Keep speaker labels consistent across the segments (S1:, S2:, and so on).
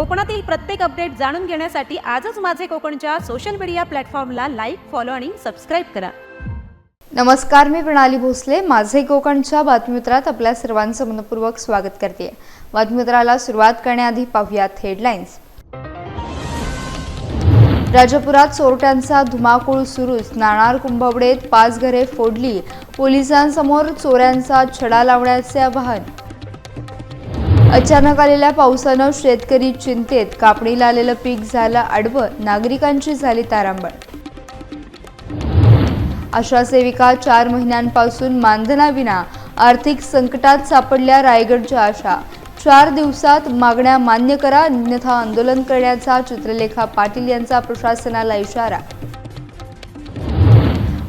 S1: कोकणातील प्रत्येक अपडेट जाणून घेण्यासाठी आजच माझे कोकणच्या सोशल मीडिया प्लॅटफॉर्मला लाईक फॉलो आणि सबस्क्राईब करा.
S2: नमस्कार मी प्रणाली भोसले. माझे कोकणच्या बातमीपत्रात आपल्या सर्वांचं मनपूर्वक स्वागत करते. बातमीपत्राला सुरुवात करण्याआधी पाहूयात हेडलाईन्स राजापुरात चोरट्यांचा धुमाकूळ सुरूच. नाणार कुंभवडेत पाच घरे फोडली. पोलिसांसमोर चोऱ्यांचा छडा लावण्याचे आवाहन. अचानक आलेल्या पावसानं शेतकरी चिंतेत. कापणीला आलेलं पीक झालं आडवं नागरिकांची झाली तारांबळ. आशा सेविका चार महिन्यांपासून मानधनाविना आर्थिक संकटात सापडल्या रायगडच्या आशा. चार दिवसात मागण्या मान्य करा अन्यथा आंदोलन करण्याचा चित्रलेखा पाटील यांचा प्रशासनाला इशारा.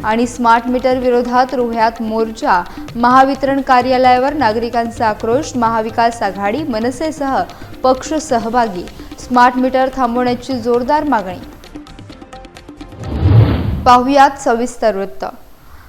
S2: आणि स्मार्ट मीटर विरोधात रोह्यात मोर्चा. महावितरण कार्यालयावर नागरिकांचा आक्रोश महाविकास आघाडी मनसेसह पक्ष सहभागी. स्मार्ट मीटर थांबवण्याची जोरदार मागणी. पाहुयात सविस्तर वृत्त.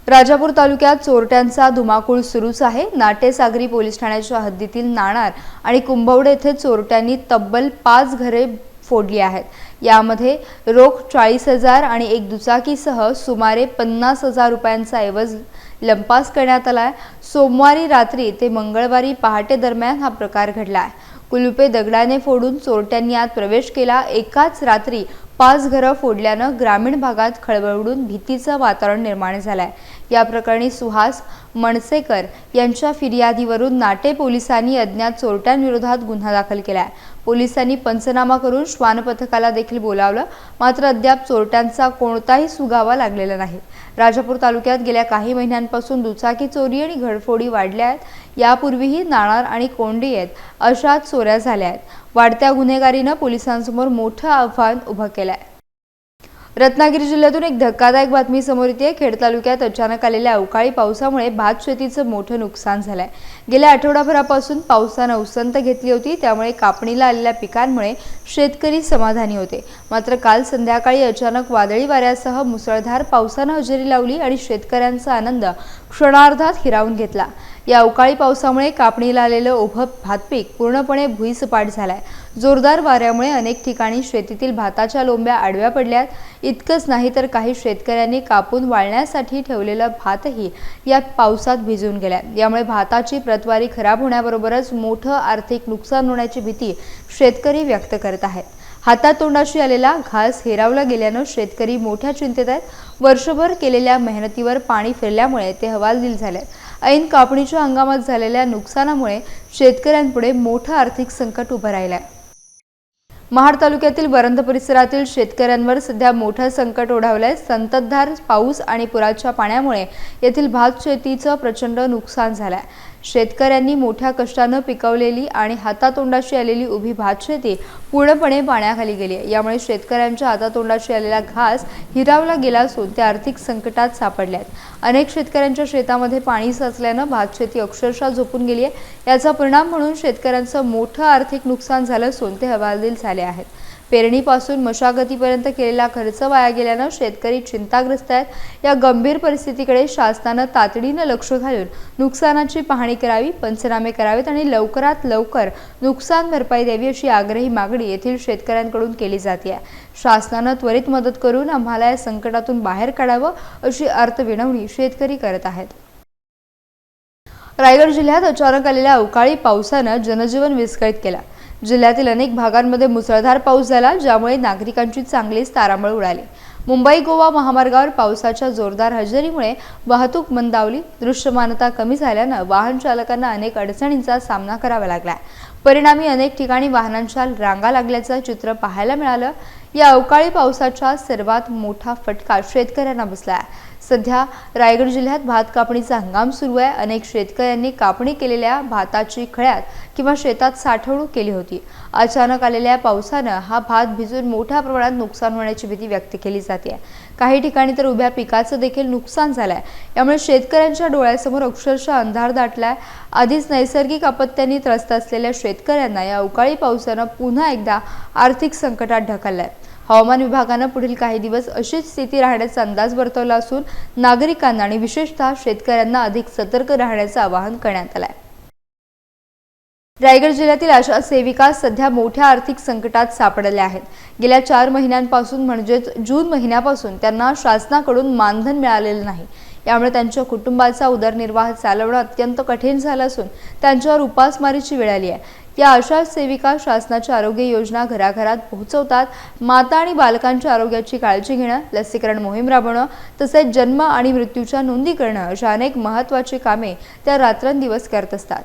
S2: राजापूर तालुक्यात चोरट्यांचा धुमाकूळ सुरूच आहे. नाटेसागरी पोलीस ठाण्याच्या हद्दीतील नाणार आणि कुंभवडे येथे चोरट्यांनी तब्बल पाच घरे फोडली आहेत. यामध्ये रोख चाळीस हजार आणि एक दुचाकीसह सुमारे पन्नास हजार रुपयांचा ऐवज लंपास करण्यात आला आहे. सोमवारी रात्री ते मंगळवारी पहाटे दरम्यान हा प्रकार घडला आहे. कुलुपे दगडाने फोडून चोरट्यांनी आत प्रवेश केला. एकाच रात्री पाच घरं फोडल्यानं ग्रामीण भागात खळबळ उडून भीतीचं वातावरण निर्माण झालंय. या प्रकरणी सुहास मणसेकर यांच्या फिर्यादीवरून नाटे पोलिसांनी अज्ञात चोरट्यांविरोधात गुन्हा दाखल केलाय. पोलिसांनी पंचनामा करून श्वान पथकाला देखील बोलावलं मात्र अद्याप चोरट्यांचा कोणताही सुगावा लागलेला नाही. राजापूर तालुक्यात गेल्या काही महिन्यांपासून दुचाकी चोरी आणि घडफोडी वाढल्या आहेत. यापूर्वीही नाणार आणि कोंडी आहेत अशा चोऱ्या झाल्या आहेत. वाढत्या गुन्हेगारीनं पोलिसांसमोर मोठं आव्हान उभं केलंय. रत्नागिरी जिल्ह्यातून एक धक्कादायक बातमी समोर येते. खेड तालुक्यात अचानक आलेल्या अवकाळी पावसामुळे भात शेतीचं मोठं नुकसान झालंय. गेल्या आठवडाभरापासून पावसानं उसंत घेतली होती त्यामुळे कापणीला आलेल्या पिकांमुळे शेतकरी समाधानी होते. मात्र काल संध्याकाळी अचानक वादळी वाऱ्यासह मुसळधार पावसानं हजेरी लावली आणि शेतकऱ्यांचा आनंद क्षणार्धात हिरावून घेतला. या अवकाळी पावसामुळे कापणीला आलेलं उभं भातपीक पूर्णपणे भुईसपाट झालाय. जोरदार वाऱ्यामुळे अनेक ठिकाणी शेतीतील भाताच्या लोंब्या आडव्या पडल्यात. इतकंच नाही तर काही शेतकऱ्यांनी कापून वाळण्यासाठी ठेवलेलं भातही या पावसात भिजून गेल्या. यामुळे भाताची प्रतवारी खराब होण्याबरोबरच मोठं आर्थिक नुकसान होण्याची भीती शेतकरी व्यक्त करत आहेत. हातातोंडाशी आलेला घास हेरावला गेल्यानं शेतकरी मोठ्या चिंतेत आहेत. वर्षभर केलेल्या मेहनतीवर पाणी फिरल्यामुळे ते हवालदिल झाले ऐन कापणीच्या हंगामात झालेल्या नुकसानामुळे शेतकऱ्यांपुढे मोठं आर्थिक संकट उभं राहिलं आहे महाड तालुक्यातील वरंध परिसरातील शेतकऱ्यांवर सध्या मोठं संकट ओढावलंय. संततधार पाऊस आणि पुराच्या पाण्यामुळे येथील भात शेतीचं प्रचंड नुकसान झालंय. शेतकऱ्यांनी मोठ्या कष्टानं पिकवलेली आणि हातातोंडाशी आलेली उभी भातशेती पूर्णपणे पाण्याखाली गेली आहे. यामुळे शेतकऱ्यांच्या हातातोंडाशी आलेला घास हिरावला गेला असून ते आर्थिक संकटात सापडले आहेत. अनेक शेतकऱ्यांच्या शेतामध्ये पाणी साचल्यानं भातशेती अक्षरशः झोपून गेली आहे. याचा परिणाम म्हणून शेतकऱ्यांचं मोठं आर्थिक नुकसान झालं असून ते हवालदिल झाले आहेत. पेरणीपासून मशागतीपर्यंत केलेला खर्च वाया गेल्यानं शेतकरी चिंताग्रस्त आहेत. या गंभीर परिस्थितीकडे शासनानं तातडीनं लक्ष घालून नुकसानाची पाहणी करावी पंचनामे करावेत आणि लवकरात लवकर नुकसान भरपाई द्यावी अशी आग्रही मागणी येथील शेतकऱ्यांकडून केली जाते शासनानं त्वरित मदत करून आम्हाला या संकटातून बाहेर काढावं अशी अर्थविनवणी शेतकरी करत आहेत. रायगड जिल्ह्यात अचानक आलेल्या अवकाळी पावसानं जनजीवन विस्कळीत केला. जिल्ह्यातील अनेक भागांमध्ये मुसळधार पाऊस झाला ज्यामुळे नागरिकांची चांगलीच तारांबळ उडाली. मुंबई गोवा महामार्गावर पावसाच्या जोरदार हजेरीमुळे वाहतूक मंदावली दृश्यमानता कमी झाल्यानं वाहन चालकांना अनेक अडचणींचा सामना करावा लागला. परिणामी अनेक ठिकाणी वाहनांच्या रांगा लागल्याचं चित्र पाहायला मिळालं. या अवकाळी पावसाचा सर्वात मोठा फटका शेतकऱ्यांना बसला आहे. सध्या रायगड जिल्ह्यात भात कापणीचा हंगाम सुरू आहे. अनेक शेतकऱ्यांनी कापणी केलेल्या भाताची खळ्यात किंवा शेतात साठवणूक केली होती. अचानक आलेल्या पावसानं हा भात भिजून मोठ्या प्रमाणात नुकसान होण्याची भीती व्यक्त केली जाते. काही ठिकाणी तर उभ्या पिकाचं देखील नुकसान झालंय. यामुळे शेतकऱ्यांच्या डोळ्यासमोर अक्षरशः अंधार दाटलाय. आधीच नैसर्गिक आपत्त्यांनी त्रस्त असलेल्या शेतकऱ्यांना या अवकाळी पावसानं पुन्हा एकदा आर्थिक संकटात ढकललंय. हवामान विभागानं पुढील काही दिवस अशीच स्थिती राहण्याचा अंदाज वर्तवला असून नागरिकांना आणि विशेषतः शेतकऱ्यांना अधिक सतर्क राहण्याचं आवाहन करण्यात आलंय. रायगड जिल्ह्यातील आशा सेविका सध्या मोठ्या आर्थिक संकटात सापडल्या आहेत. गेल्या चार महिन्यांपासून म्हणजेच जून महिन्यापासून त्यांना शासनाकडून मानधन मिळालेलं नाही. यामुळे त्यांच्या कुटुंबाचा उदरनिर्वाह चालवणं अत्यंत कठीण झालं असून त्यांच्यावर उपासमारीची वेळ आली आहे. या आशा सेविका शासनाच्या आरोग्य योजना घराघरात पोहोचवतात. माता आणि बालकांच्या आरोग्याची काळजी घेणं लसीकरण मोहीम राबवणं तसेच जन्म आणि मृत्यूच्या नोंदी करणं अशा अनेक महत्त्वाची कामे त्या रात्रंदिवस करत असतात.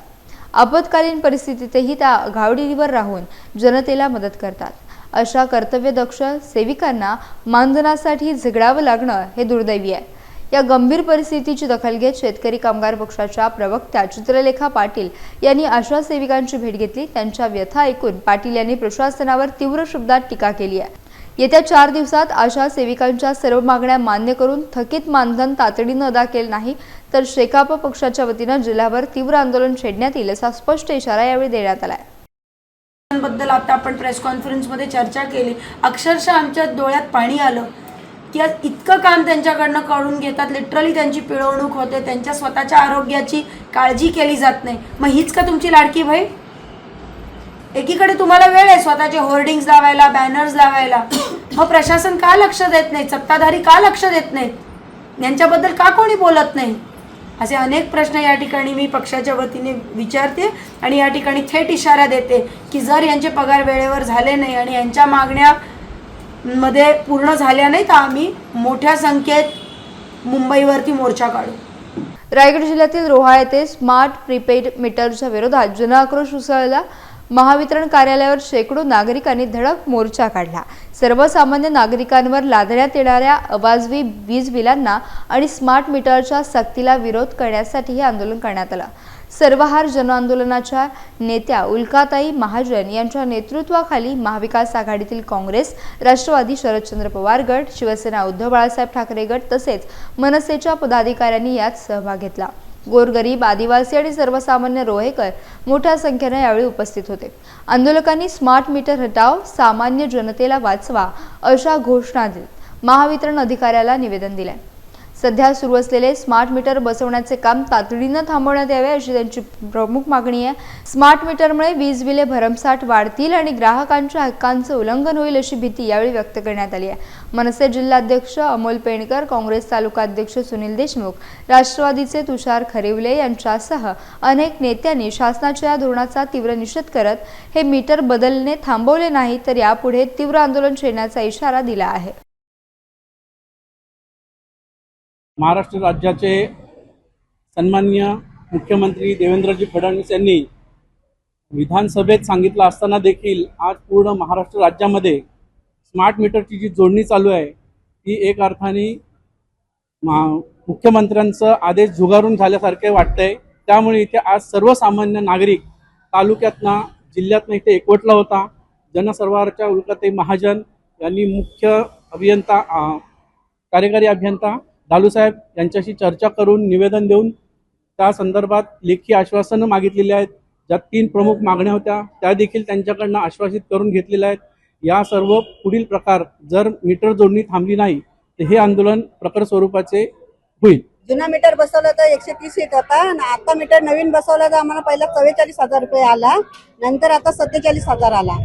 S2: आपत्कालीन परिस्थितीतही त्या घावडीवर राहून जनतेला मदत करतात. अशा कर्तव्यदक्ष सेविकांना मानधनासाठी झगडावं लागणं हे दुर्दैवी आहे. या गंभीर परिस्थितीची दखल घेत शेतकरी कामगार पक्षाच्या प्रवक्त्या चित्रलेखा पाटील यांनी आशा सेविकांची भेट घेतली. त्यांच्या व्यथा ऐकून पाटील यांनी प्रशासनावर तीव्र शब्दात टीका केली आहे. येत्या चार दिवसात आशा सेविकांच्या सर्व मागण्या मान्य करून थकीत मानधन तातडीनं अदा केलं नाही तर शेकाप पक्षाच्या वतीनं जिल्ह्यावर तीव्र आंदोलन छेडण्यात येईल असा स्पष्ट इशारा यावेळी देण्यात आला आहे
S3: बद्दल आता आपण प्रेस कॉन्फरन्समध्ये चर्चा केली. अक्षरशः आमच्या डोळ्यात पाणी आलं. की आज इतकं काम त्यांच्याकडनं कळून घेतात लिटरली त्यांची पिळवणूक होते त्यांच्या स्वतःच्या आरोग्याची काळजी केली जात नाही. मग हीच का तुमची लाडकी भाई एकीकडे तुम्हाला वेळ आहे स्वतःचे होर्डिंग्स लावायला बॅनर्स लावायला. मग प्रशासन का लक्ष देत नाही? सत्ताधारी का लक्ष देत नाहीत यांच्याबद्दल का कोणी बोलत नाही? असे अनेक प्रश्न या ठिकाणी मी पक्षाच्या वतीने विचारते आणि या ठिकाणी थेट इशारा देते की जर यांचे पगार वेळेवर झाले नाही आणि यांच्या मागण्या मध्ये पूर्ण झाल्या नाही तर आम्ही मोठ्या संख्येत मुंबईवरती मोर्चा काढू.
S2: रायगड जिल्ह्यातील रोहा येथे स्मार्ट प्रीपेड मीटरच्या विरोधात जनआक्रोश उसळला. महावितरण कार्यालयावर शेकडो नागरिकांनी धडक मोर्चा काढला. सर्वसामान्य नागरिकांवर लादण्यात येणाऱ्या अवाजवी वीज बिलांना आणि स्मार्ट मीटरच्या सक्तीला विरोध करण्यासाठी हे आंदोलन करण्यात आलं. सर्वहार जनआंदोलनाच्या नेत्या उल्काताई महाजन यांच्या नेतृत्वाखाली महाविकास आघाडीतील काँग्रेस राष्ट्रवादी शरदचंद्र पवार गट शिवसेना उद्धव बाळासाहेब ठाकरे गट तसेच मनसेच्या पदाधिकाऱ्यांनी यात सहभाग घेतला. गोरगरीब आदिवासी आणि सर्वसामान्य रोहेकर मोठ्या संख्येने यावेळी उपस्थित होते. आंदोलकांनी स्मार्ट मीटर हटाव सामान्य जनतेला वाचवा अशा घोषणा देत महावितरण अधिकाऱ्याला निवेदन दिले सध्या सुरू असलेले स्मार्ट मीटर बसवण्याचे काम तातडीनं थांबवण्यात यावे अशी त्यांची प्रमुख मागणी आहे. स्मार्ट मीटरमुळे वीज बिले भरमसाठ वाढतील आणि ग्राहकांच्या हक्कांचं उल्लंघन होईल अशी भीती यावेळी व्यक्त करण्यात आली आहे. मनसे जिल्हाध्यक्ष अमोल पेणकर काँग्रेस तालुका अध्यक्ष सुनील देशमुख राष्ट्रवादीचे तुषार खरिवले यांच्यासह अनेक नेत्यांनी शासनाच्या या धोरणाचा तीव्र निषेध करत हे मीटर बदलणे थांबवले नाही तर यापुढे तीव्र आंदोलन छेडण्याचा इशारा दिला आहे.
S4: महाराष्ट्र राज्याचे सन्माननीय मुख्यमंत्री देवेंद्रजी फडणवीस यांनी विधानसभेत सांगितलं असताना देखील आज पूर्ण महाराष्ट्र राज्यामध्ये स्मार्ट मीटरची जी जोडणी चालू आहे ती एक अर्थाने मा- मुख्यमंत्र्यांचं आदेश झुगारून झाल्यासारखे वाटतंय. त्यामुळे इथे आज सर्वसामान्य नागरिक तालुक्यातना जिल्ह्यातनं इथे एकवटला होता. जनसरवारच्या उल्काताई महाजन यांनी मुख्य अभियंता कार्यकारी अभियंता दालूसाहेब यांच्याशी चर्चा करून निवेदन देऊन त्या संदर्भात लेखी आश्वासनं मागितलेली आहेत. ज्या तीन प्रमुख मागण्या होत्या त्या देखील त्यांच्याकडनं आश्वासित करून घेतलेल्या आहेत. या सर्व पुढील प्रकार जर मीटर जोडणी थांबली नाही तर हे आंदोलन प्रखर स्वरूपाचे होईल.
S5: जुना मीटर बसवलं तर एकशे तीस येत होता आणि आता मीटर नवीन बसवलं तर आम्हाला पहिला चव्वेचाळीस हजार रुपये आला नंतर आता सत्तेचाळीस हजार आला.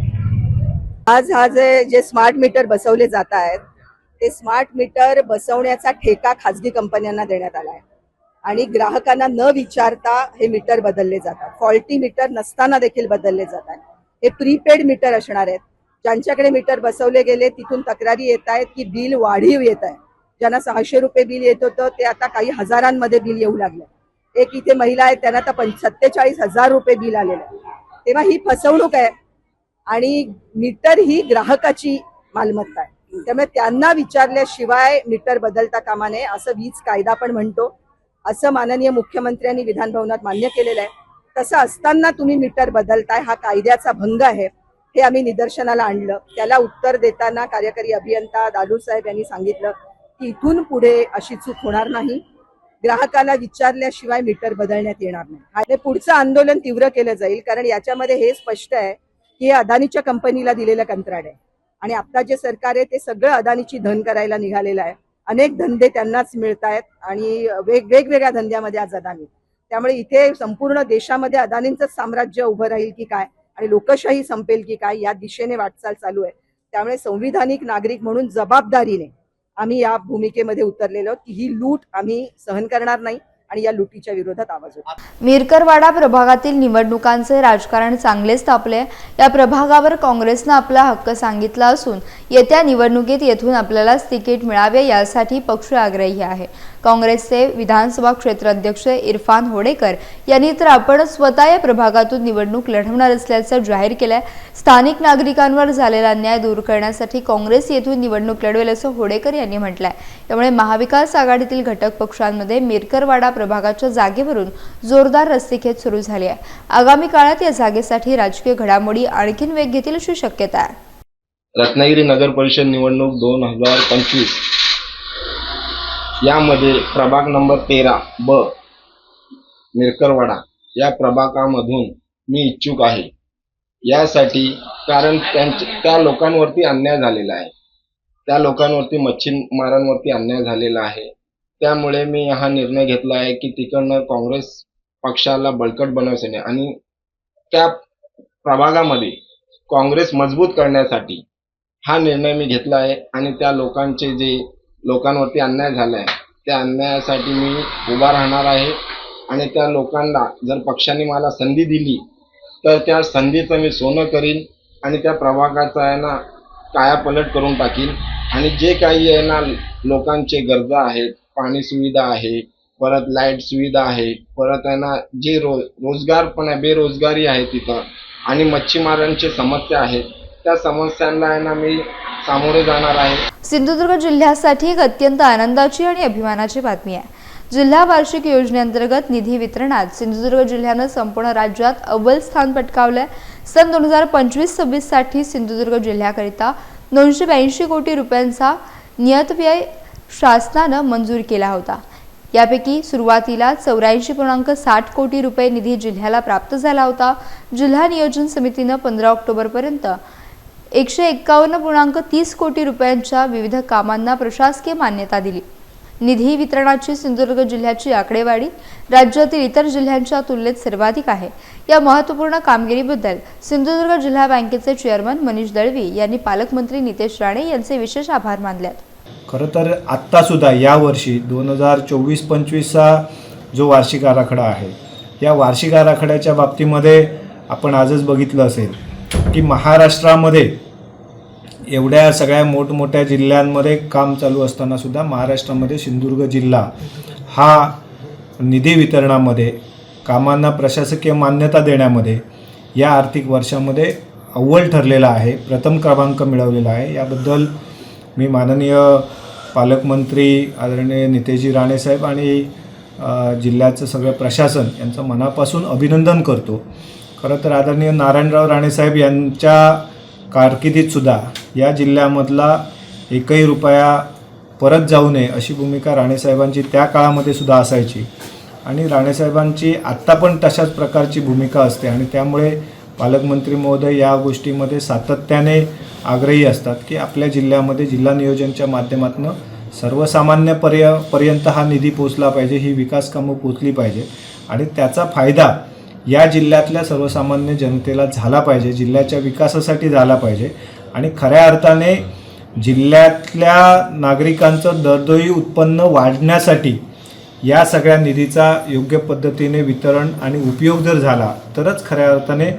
S6: आज हा जे जे स्मार्ट मीटर बसवले जात आहेत ते स्मार्ट मीटर बसवण्याचा ठेका खाजगी कंपन्यांना देण्यात आला आहे. आणि ग्राहकांना न विचारता हे मीटर बदलले जातात. फॉल्टी मीटर नसताना देखील बदलले जातात हे प्रीपेड मीटर असणार आहेत. ज्यांच्याकडे मीटर बसवले गेले तिथून तक्रारी येत आहेत की बिल वाढीव येत आहे. ज्यांना सहाशे रुपये बिल येत होतं ते आता काही हजारांमध्ये बिल येऊ लागलं. एक इथे महिला आहेत त्यांना आता पं सत्तेचाळीस हजार रुपये बिल आलेलं आहे. तेव्हा ही फसवणूक आहे आणि मीटर ही ग्राहकाची मालमत्ता आहे. त्यामुळे त्यांना विचारल्याशिवाय मीटर बदलता कामा नये असं वीज कायदा पण म्हणतो. असं माननीय मुख्यमंत्र्यांनी विधानभवनात मान्य केलेलं आहे. तसं असताना तुम्ही मीटर बदलताय हा कायद्याचा भंग आहे हे आम्ही निदर्शनाला आणलं. त्याला उत्तर देताना कार्यकारी अभियंता दादू साहेब यांनी सांगितलं की इथून पुढे अशी चूक होणार नाही. ग्राहकाला विचारल्याशिवाय मीटर बदलण्यात येणार नाही. आणि पुढचं आंदोलन तीव्र केलं जाईल कारण याच्यामध्ये हे स्पष्ट आहे की हे अदानीच्या कंपनीला दिलेलं कंत्राट आहे. आणि आता जे सरकार आहे ते सगळं अदानीची धन करायला निघालेलं आहे. अनेक धंदे त्यांनाच मिळत आहेत आणि वेग वेगवेगळ्या धंद्यामध्ये आज अदानी. त्यामुळे इथे संपूर्ण देशामध्ये अदानींचं साम्राज्य उभं राहील की काय आणि लोकशाही संपेल की काय या दिशेने वाटचाल चालू आहे. त्यामुळे संविधानिक नागरिक म्हणून जबाबदारीने आम्ही या भूमिकेमध्ये उतरलेलो की ही लूट आम्ही सहन करणार नाही. आणि या लुटीच्या विरोधात आवाज होता
S2: मिरकरवाडा प्रभागातील निवडणुकांचे राजकारण चांगलेच तापले. या प्रभागावर काँग्रेसनं आपला हक्क सांगितला असून येत्या निवडणुकीत येथून आपल्यालाच तिकीट मिळावे यासाठी पक्ष आग्रही आहे. काँग्रेसचे विधानसभा क्षेत्राध्यक्ष इरफान होडेकर यांनी तर आपण स्वतः या प्रभागातून निवडणूक लढवणार असल्याचं जाहीर केलंय. स्थानिक नागरिकांवर झालेला अन्याय दूर करण्यासाठी काँग्रेस येथून निवडणूक लढवेल असं होडेकर यांनी म्हटलंय. त्यामुळे महाविकास आघाडीतील घटक पक्षांमध्ये मिरकरवाडा प्रभागाच्या जागेवरून जोरदार रस्तेखेत सुरू झाली आहे. आगामी काळात या जागेसाठी राजकीय घडामोडी आणखीन वेग घेतील अशी शक्यता आहे.
S7: रत्नागिरी नगर परिषद निवडणूक दोन हजार पंचवीस यामध्ये प्रभाग नंबर तेरा ब मिरकरवाडा. या प्रभागामधून मी इच्छुक आहे. यासाठी कारण त्यांच्या त्या लोकांवरती अन्याय झालेला आहे. त्या लोकांवरती मच्छीमारांवरती अन्याय झालेला आहे. त्यामुळे मी हा निर्णय घेतला आहे की तिकडनं काँग्रेस पक्षाला बळकट बनवण्यासाठी आणि त्या प्रभागामध्ये काँग्रेस मजबूत करण्यासाठी हा निर्णय मी घेतला आहे आणि त्या लोकांचे जे लोकांवरती अन्याय झाला आहे त्या अन्यायासाठी मी उभा राहणार आहे आणि त्या लोकांना जर पक्षाने मला संधी दिली तर त्या संधीचं मी सोनं करीन आणि त्या प्रभागाचा आहे ना कायापलट करून टाकीन. आणि जे काही आहे ना लोकांचे गरजा आहेत पाणी सुविधा आहे परत लाइट सुविधा आहे परत आहे ना जे रो रोजगार पण आहे बेरोजगारी आहे तिथं आणि मच्छीमारांची समस्या आहेत. त्या समस्यांना आहे ना मी सामोरे जाणार आहे.
S2: सिंधुदुर्ग जिल्ह्यासाठी एक अत्यंत आनंदाची आणि अभिमानाची बातमी आहे. जिल्हा वार्षिक योजनेअंतर्गत निधी वितरणात सिंधुदुर्ग जिल्ह्यानं संपूर्ण राज्यात अव्वल स्थान पटकावलंय. सन दोन हजार पंचवीस सव्वीससाठी सिंधुदुर्ग जिल्ह्याकरिता दोनशे ब्याऐंशी कोटी रुपयांचा नियतव्यय शासनानं मंजूर केला होता. यापैकी सुरुवातीला चौऱ्याऐंशी पूर्णांक साठ कोटी रुपये निधी जिल्ह्याला प्राप्त झाला होता. जिल्हा नियोजन समितीनं पंधरा ऑक्टोबरपर्यंत एकशे एक्कावन्न पूर्णांक तीस कोटी रुपयांच्या विविध कामांना प्रशासकीय मान्यता दिली. निधी वितरणाची सिंधुदुर्ग जिल्ह्याची आकडेवारी राज्यातील इतर जिल्ह्यांच्या तुलनेत सर्वाधिक आहे. या महत्त्वपूर्ण कामगिरीबद्दल सिंधुदुर्ग जिल्हा बँकेचे चेअरमन मनीष दळवी यांनी पालकमंत्री नितेश राणे यांचे विशेष आभार मानले
S8: खरं तर आत्तासुद्धा यावर्षी दोन हजार चोवीस पंचवीसचा जो वार्षिक आराखडा आहे या वार्षिक आराखड्याच्या बाबतीमध्ये आपण आजच बघितलं असेल की महाराष्ट्रामध्ये एवढ्या सगळ्या मोठमोठ्या जिल्ह्यांमध्ये काम चालू असताना सुद्धा महाराष्ट्रामध्ये सिंधुदुर्ग जिल्हा हा निधी वितरणामध्ये कामांना प्रशासकीय मान्यता देण्यामध्ये या आर्थिक वर्षामध्ये अव्वल ठरलेला आहे प्रथम क्रमांक मिळवलेला आहे. याबद्दल मी माननीय पालकमंत्री आदरणीय नितेशजी राणेसाहेब आणि जिल्ह्याचं सगळं प्रशासन यांचं मनापासून अभिनंदन करतो. खरं तर आदरणीय नारायणराव राणेसाहेब यांच्या कारकिर्दीतसुद्धा या जिल्ह्यामधला एकही रुपया परत जाऊ नये अशी भूमिका राणेसाहेबांची त्या काळामध्ये सुद्धा असायची. आणि राणेसाहेबांची आत्ता पण तशाच प्रकारची भूमिका असते आणि त्यामुळे पालकमंत्री महोदय या गोष्टीमध्ये सातत्याने आग्रही असतात की आपल्या जिल्ह्यामध्ये जिल्हा नियोजनच्या माध्यमातून सर्वसामान्य पर्य पर्यंत हा निधी पोचला पाहिजे ही विकास कामं पोचली पाहिजे आणि त्याचा फायदा या जिल्ह्यातल्या सर्वसामान्य जनतेला झाला पाहिजे जिल्ह्याच्या विकासासाठी झाला पाहिजे. आणि खऱ्या अर्थाने जिल्ह्यातल्या नागरिकांचं दरडोई उत्पन्न वाढण्यासाठी या सगळ्या निधीचा योग्य पद्धतीने वितरण आणि उपयोग जर झाला तरच खऱ्या अर्थाने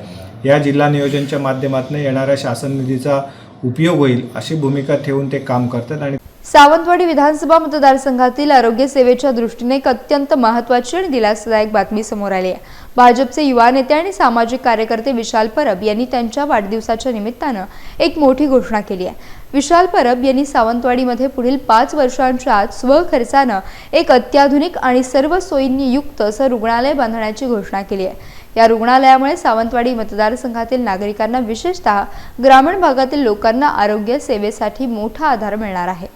S8: या जिल्हा नियोजनच्या माध्यमातून येणाऱ्या शासन निधीचा उपयोग होईल अशी भूमिका ठेवून ते काम करतात. आणि
S2: सावंतवाडी विधानसभा मतदारसंघातील आरोग्य सेवेच्या दृष्टीने एक अत्यंत महत्त्वाची आणि दिलासादायक बातमी समोर आली आहे. भाजपचे युवा नेते आणि सामाजिक कार्यकर्ते विशाल परब यांनी त्यांच्या वाढदिवसाच्या निमित्तानं एक मोठी घोषणा केली आहे. विशाल परब यांनी सावंतवाडीमध्ये पुढील पाच वर्षांच्या आत स्वखर्चानं एक अत्याधुनिक आणि सर्व सोयींनी युक्त असं रुग्णालय बांधण्याची घोषणा केली आहे. या रुग्णालयामुळे सावंतवाडी मतदारसंघातील नागरिकांना विशेषतः ग्रामीण भागातील लोकांना आरोग्य सेवेसाठी मोठा आधार मिळणार आहे.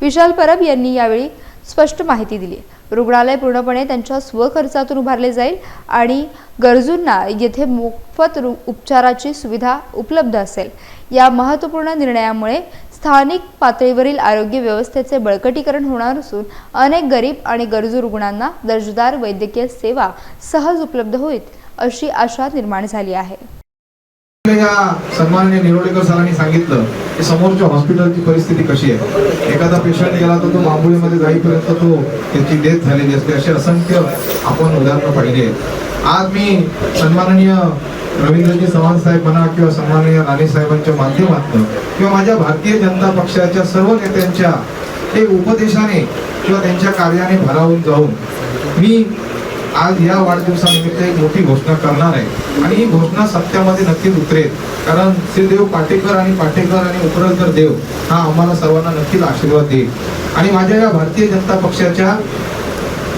S2: विशाल परब यांनी यावेळी स्पष्ट माहिती दिली. रुग्णालय पूर्णपणे त्यांच्या स्वखर्चातून उभारले जाईल आणि गरजूंना येथे मोफत उपचाराची सुविधा उपलब्ध असेल. या महत्त्वपूर्ण निर्णयामुळे स्थानिक पातळीवरील आरोग्य व्यवस्थेचे बळकटीकरण होणार असून अनेक गरीब आणि गरजू रुग्णांना दर्जेदार वैद्यकीय सेवा सहज उपलब्ध होईल अशी आशा निर्माण झाली आहे.
S9: या सन्माननीय निरोडेकर सरांनी सांगितलं. की समोरच्या हॉस्पिटलची परिस्थिती कशी आहे? एखादा पेशंट गेला तर तो मांबुळीमध्ये जाईपर्यंत तो त्याची डेथ झालेली असते. असे असंख्य आपण उदाहरणं पाहिली आहेत. आज मी सन्माननीय रवींद्रजी चव्हाण साहेब म्हणा किंवा सन्माननीय राणे साहेबांच्या माध्यमातून किंवा माझ्या भारतीय जनता पक्षाच्या सर्व नेत्यांच्या ते उपदेशाने किंवा त्यांच्या कार्याने भरावून जाऊन मी आज या वाढदिवसानिमित्त एक मोठी घोषणा करणार आहे. आणि ही घोषणा सत्यामध्ये नक्कीच उतरेल. कारण श्रीदेव पाटेकर आणि पाटेकर आणि उपरलकर देव हा आम्हाला सर्वांना नक्कीच आशीर्वाद देईल. आणि माझ्या या भारतीय जनता पक्षाच्या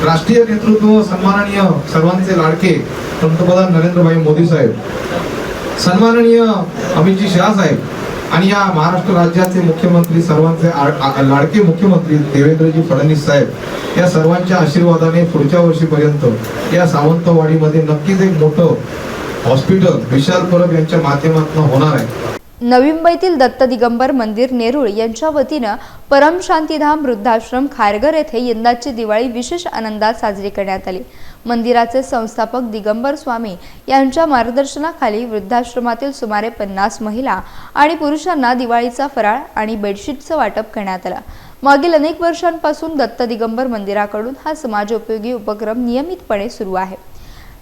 S9: राष्ट्रीय नेतृत्व सन्माननीय सर्वांचे लाडके पंतप्रधान नरेंद्रभाई मोदी साहेब सन्माननीय अमितजी शहा साहेब आणि या महाराष्ट्र राज्याचे मुख्यमंत्री सर्वांचे लाडके मुख्यमंत्री देवेंद्रजी फडणवीस साहेब या सर्वांच्या आशीर्वादाने पुढच्या वर्षीपर्यंत या सावंतवाडीमध्ये नक्कीच एक मोठं हॉस्पिटल विशाल परब यांच्या माध्यमातून होणार आहे.
S2: नवी मुंबईतील दत्त दिगंबर मंदिर नेरूळ यांच्या वतीनं परम शांतीधाम वृद्धाश्रम खारघर येथे यंदाची दिवाळी विशेष आनंदात साजरी करण्यात आली. मंदिराचे संस्थापक दिगंबर स्वामी यांच्या मार्गदर्शनाखाली वृद्धाश्रमातील सुमारे पन्नास महिला आणि पुरुषांना दिवाळीचा फराळ आणि बेडशीटचं वाटप करण्यात आलं. मागील अनेक वर्षांपासून दत्त दिगंबर मंदिराकडून हा समाजोपयोगी उपक्रम नियमितपणे सुरू आहे.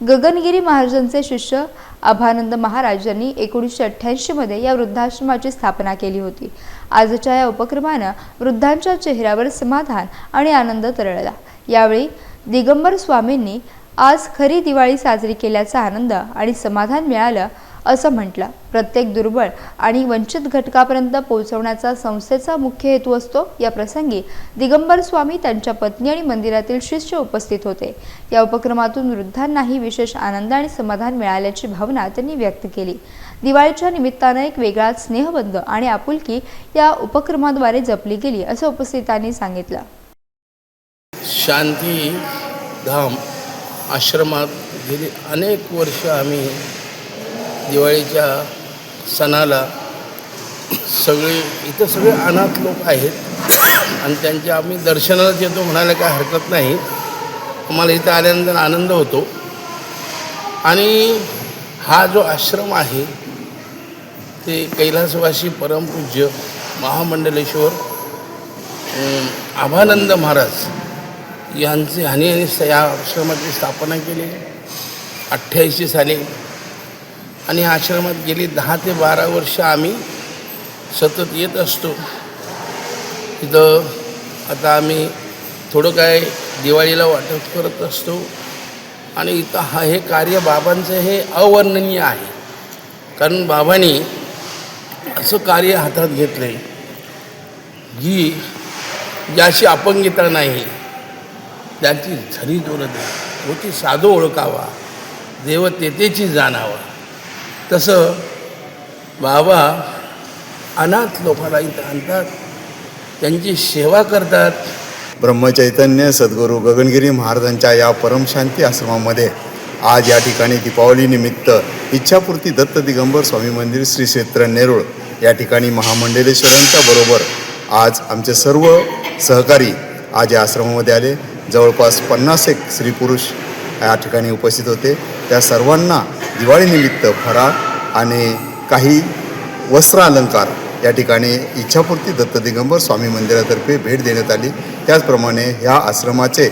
S2: गगनगिरी महाराजांचे शिष्य अभानंद महाराज यांनी एकोणीसशे अठ्ठ्याऐंशीमध्ये या वृद्धाश्रमाची स्थापना केली होती. आजच्या या उपक्रमानं वृद्धांच्या चेहऱ्यावर समाधान आणि आनंद तरळला. यावेळी दिगंबर स्वामींनी आज खरी दिवाळी साजरी केल्याचा आनंद आणि समाधान मिळालं असं म्हटलं. प्रत्येक दुर्बळ आणि वंचित घटकापर्यंत पोहोचवण्याचा संस्थेचा मुख्य हेतू असतो. या प्रसंगी दिगंबर स्वामी त्यांच्या पत्नी आणि मंदिरातील शिष्य उपस्थित होते. या उपक्रमातून वृद्धांनाही विशेष आनंद आणि समाधान मिळाल्याची भावना त्यांनी व्यक्त केली. दिवाळीच्या निमित्तानं एक वेगळाच स्नेहबंध आणि आपुलकी या उपक्रमाद्वारे जपली गेली असं उपस्थितांनी सांगितलं.
S10: शांती धाम आश्रमात गेली. अनेक वर्ष आम्ही दिवाळीच्या सणाला सगळे इथं सगळे अनाथ लोक आहेत. आणि त्यांच्या आम्ही दर्शनालाच येतो म्हणायला काय हरकत नाही. आम्हाला इथं आल्यानंतर आनंद होतो. आणि हा जो आश्रम आहे ते कैलासवासी परमपूज्य महामंडलेश्वर आभानंद महाराज यांचे ह्याने यांनी या आश्रमाची स्थापना केली. अठ्ठ्याऐंशी साली. आणि आश्रमात गेली दहा ते बारा वर्ष आम्ही सतत येत असतो. इथं आता आम्ही थोडं काय दिवाळीला वाटप करत असतो. आणि इथं हा हे कार्य बाबांचं हे अवर्णनीय आहे. कारण बाबांनी असं कार्य हातात घेतलं आहे जी ज्याची अपंगिता नाही त्यांची झरी दोरत आहे. ती साधू ओळखावा. देव तेथेची जाणावा. तसं बाबा अनाथ लोकांना इथं आणतात. त्यांची सेवा करतात.
S11: ब्रह्मचैतन्य सद्गुरू गगनगिरी महाराजांच्या या परमशांती आश्रमामध्ये आज या ठिकाणी दीपावलीनिमित्त इच्छापूर्ती दत्त दिगंबर स्वामी मंदिर श्री क्षेत्र नेरूळ या ठिकाणी महामंडलेश्वरांच्या बरोबर आज आमचे सर्व सहकारी आज या आश्रमामध्ये आले. जवळपास पन्नास एक स्त्री पुरुष या ठिकाणी उपस्थित होते. त्या सर्वांना दिवाळीनिमित्त फराळ आणि काही वस्त्र अलंकार या ठिकाणी इच्छापूर्ती दत्त दिगंबर स्वामी मंदिरातर्फे भेट देण्यात आली. त्याचप्रमाणे ह्या आश्रमाचे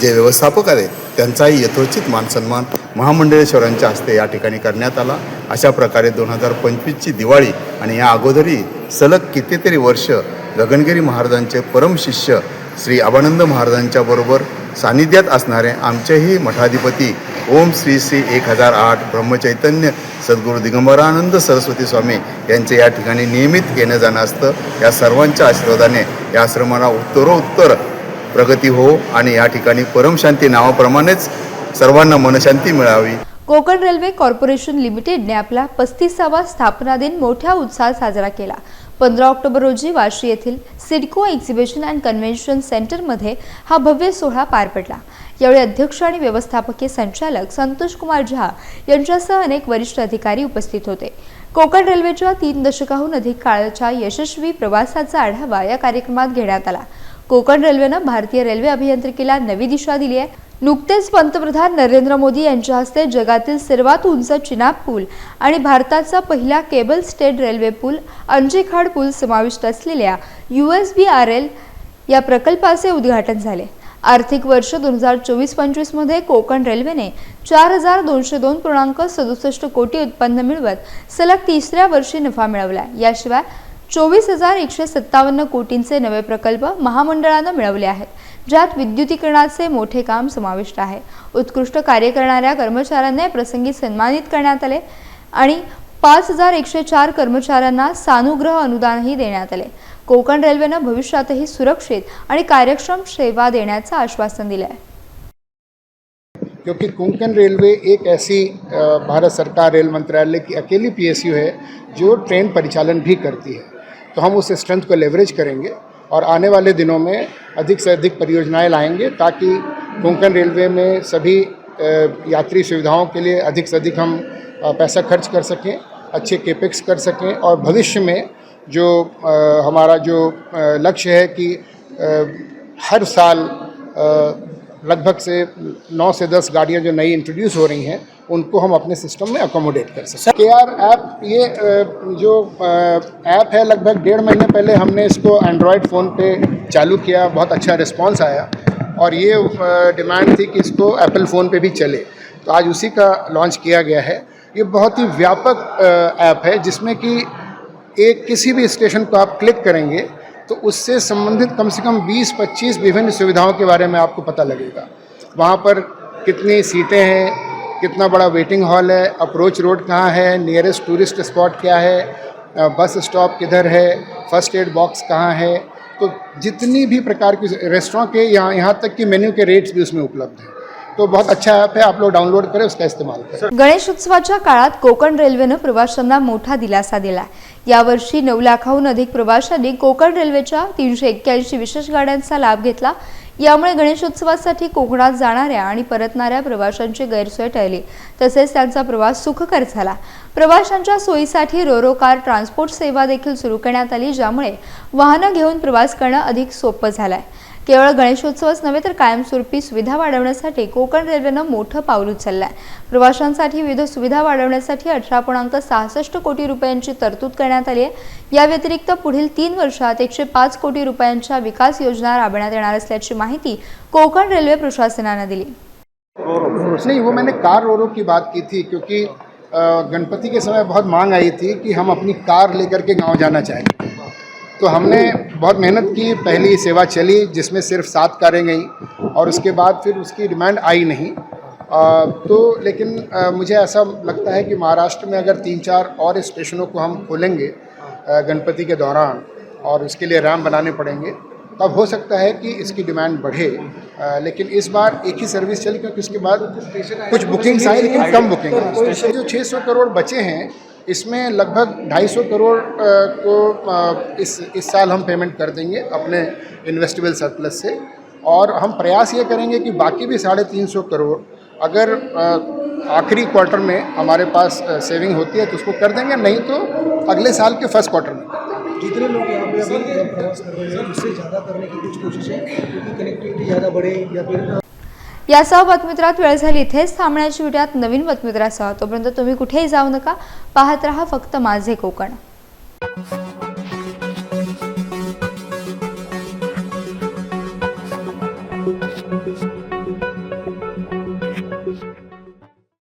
S11: जे व्यवस्थापक आहेत त्यांचाही यथोचित मानसन्मान महामंडळेश्वरांच्या हस्ते या ठिकाणी करण्यात आला. अशा प्रकारे दोन हजार पंचवीसची दिवाळी आणि या अगोदरी सलग कितीतरी वर्ष गगनगिरी महाराजांचे परमशिष्य श्री अभानंद महाराजांच्या बरोबर सानिध्यात असणारे आमचेही मठाधिपती ओम श्री श्री एक हजार आठ ब्रह्मचैतन्य सद्गुरू दिगंबरानंद सरस्वती स्वामी यांचे या ठिकाणी नियमित येणं जाणं असतं. या सर्वांच्या आशीर्वादाने या आश्रमाला उत्तरोत्तर प्रगती हो आणि या ठिकाणी परमशांती नावाप्रमाणेच सर्वांना मनशांती मिळावी.
S2: कोकण रेल्वे कॉर्पोरेशन लिमिटेडने आपला पस्तीसावा स्थापना दिन मोठ्या उत्साहात साजरा केला. पंधरा ऑक्टोबर रोजी वाशी येथील सिडको एक्झिबिशन अँड कन्व्हेन्शन सेंटरमध्ये हा भव्य सोहळा पार पडला. यावेळी अध्यक्ष आणि व्यवस्थापकीय संचालक संतोष कुमार झा यांच्यासह अनेक वरिष्ठ अधिकारी उपस्थित होते. कोकण रेल्वेच्या तीन दशकाहून अधिक काळाच्या यशस्वी प्रवासाचा आढावा या कार्यक्रमात घेण्यात आला. कोकण रेल्वेनं भारतीय रेल्वे अभियांत्रिकीला नवी दिशा दिली आहे. नुकतेच पंतप्रधान नरेंद्र मोदी यांच्या हस्ते जगातील सर्वात उंच चिनाब पूल आणि भारताचा पहिला केबल स्टेट रेल्वे पूल अंजेखाड पूल समाविष्ट असलेल्या U S B R L या प्रकल्पाचे उद्घाटन झाले. आर्थिक वर्ष दोन हजार चोवीस पंचवीसमध्ये कोकण रेल्वेने चार हजार दोनशे दोन पूर्णांक सदुसष्ट कोटी उत्पन्न मिळवत सलग तिसऱ्या वर्षी नफा मिळवला. याशिवाय चोवीस हजार एकशे सत्तावन्न कोटींचे नवे प्रकल्प महामंडळानं मिळवले आहेत. ज्यात विद्युतीकरणाचे मोठे काम समाविष्ट आहे. उत्कृष्ट कार्य करणाऱ्या कर्मचाऱ्यांना प्रसंगी सन्मानित करण्यात आले आणि पाच हजार एकशे चार कर्मचाऱ्यांना सानुग्रह अनुदानही देण्यात आले. कोकण रेल्वेनं भविष्यातही सुरक्षित आणि कार्यक्षम सेवा देण्याचं आश्वासन दिलं आहे
S12: क्योंकि कोंकण रेलवे एक ऐसी भारत सरकार रेल मंत्रालय की अकेली पीएसयू है जो ट्रेन परिचालन भी करती है। तो हम उस स्ट्रेंथ को लेवरेज करेंगे। और आने वाले दिनों में अधिक से अधिक परियोजनाएँ लाएँगे ताकि कोंकण रेलवे में सभी यात्री सुविधाओं के लिए अधिक से अधिक हम पैसा खर्च कर सकें, अच्छे केपेक्स कर सकें और भविष्य में जो हमारा जो लक्ष्य है कि हर साल लगभग से नौ से दस गाड़ियाँ जो नई इंट्रोड्यूस हो रही हैं उनको हम अपने सिस्टम में अकोमोडेट कर सकते के आर ऐप ये जो ऐप है लगभग डेढ़ महीने पहले हमने इसको एंड्रॉयड फ़ोन पे चालू किया बहुत अच्छा रिस्पांस आया और ये डिमांड थी कि इसको एप्पल फ़ोन पे भी चले। तो आज उसी का लॉन्च किया गया है। ये बहुत ही व्यापक ऐप है जिसमें कि एक किसी भी स्टेशन को आप क्लिक करेंगे तो उससे संबंधित कम से कम 20-25 विभिन्न सुविधाओं के बारे में आपको पता लगेगा। वहाँ पर कितनी सीटें हैं, कितना बड़ा वेटिंग हॉल है, अप्रोच रोड कहाँ है नियरेस्ट टूरिस्ट स्पॉट क्या है बस स्टॉप किधर है फ़र्स्ट एड बॉक्स कहाँ है। तो जितनी भी प्रकार की रेस्टोरेंट के यहाँ यहाँ तक कि मेन्यू के रेट्स भी उसमें उपलब्ध हैं। तो बहुत अच्छा ऐप है आप लोग डाउनलोड करें उसका इस्तेमाल करें।
S2: गणेश उत्सवाच्या काळात कोकण रेल्वेनं प्रवाशांना मोठा दिलासा दिला यावर्षी नऊ लाखाहून अधिक प्रवाशांनी कोकण रेल्वेच्या तीनशे एक्क्याऐंशी विशेष गाड्यांचा लाभ घेतला. यामुळे गणेशोत्सवासाठी कोकणात जाणाऱ्या आणि परतणाऱ्या प्रवाशांची गैरसोय टळली. तसेच त्यांचा प्रवास सुखकर झाला. प्रवाशांच्या सोयीसाठी रोरो कार ट्रान्सपोर्ट सेवा देखील सुरू करण्यात आली ज्यामुळे वाहनं घेऊन प्रवास करणं अधिक सोपं झालंय. केवळ गणेशोत्सवच नव्हे तर कायमस्वरूपी सुविधा वाढवण्यासाठी कोकण रेल्वेनं मोठं पाऊल उचललं आहे प्रवाशांसाठी विविध सुविधा वाढवण्यासाठी अठरा पूर्णांक सहासष्ट कोटी रुपयांची तरतूद करण्यात आली आहे. या व्यतिरिक्त पुढील तीन वर्षात एकशे पाच कोटी रुपयांच्या विकास योजना राबवण्यात येणार असल्याची माहिती कोकण रेल्वे प्रशासनानं दिली.
S12: नहीं वो मैंने कार रोरो की बात की थी क्योंकि गणपति के समय बहुत मांग आई थी कि हम अपनी कार लेकर के गांव जाना चाहेंगे। तो हमने बहुत मेहनत की पहली सेवा चली जिसमें सिर्फ़ सात कारें गई और उसके बाद फिर उसकी डिमांड आई नहीं। अ, तो लेकिन अ, मुझे ऐसा लगता है कि महाराष्ट्र में अगर तीन चार और स्टेशनों को हम खोलेंगे गणपति के दौरान और इसके लिए रैम बनाने पड़ेंगे तब हो सकता है कि इसकी डिमांड बढ़े। अ, लेकिन इस बार एक ही सर्विस चली क्योंकि उसके बाद कुछ बुकिंग्स आई लेकिन कम बुकिंग आई जो 600 करोड़ बचे हैं इसमें लगभग 250 करोड़ को इस इस साल हम पेमेंट कर देंगे अपने इन्वेस्टेबल सरप्लस से। और हम प्रयास ये करेंगे कि बाकी भी साढ़े तीन सौ करोड़, अगर आखिरी क्वार्टर में हमारे पास सेविंग होती है तो उसको कर देंगे, नहीं तो अगले साल के फ़र्स्ट क्वार्टर में।
S13: जितने लोग यहाँ पे अभी प्रवास कर रहे हैं, उससे ज़्यादा करने की कुछ कोशिश है? क्योंकि कनेक्टिविटी ज़्यादा बढ़े या फिर
S2: यासह बातमीत्रात वेळ झाली. इथेच थांबण्याची विड्यात नवीन बातमीत्रासह तोपर्यंत तुम्ही कुठेही जाऊ नका. पाहत राहा फक्त माझे कोकण.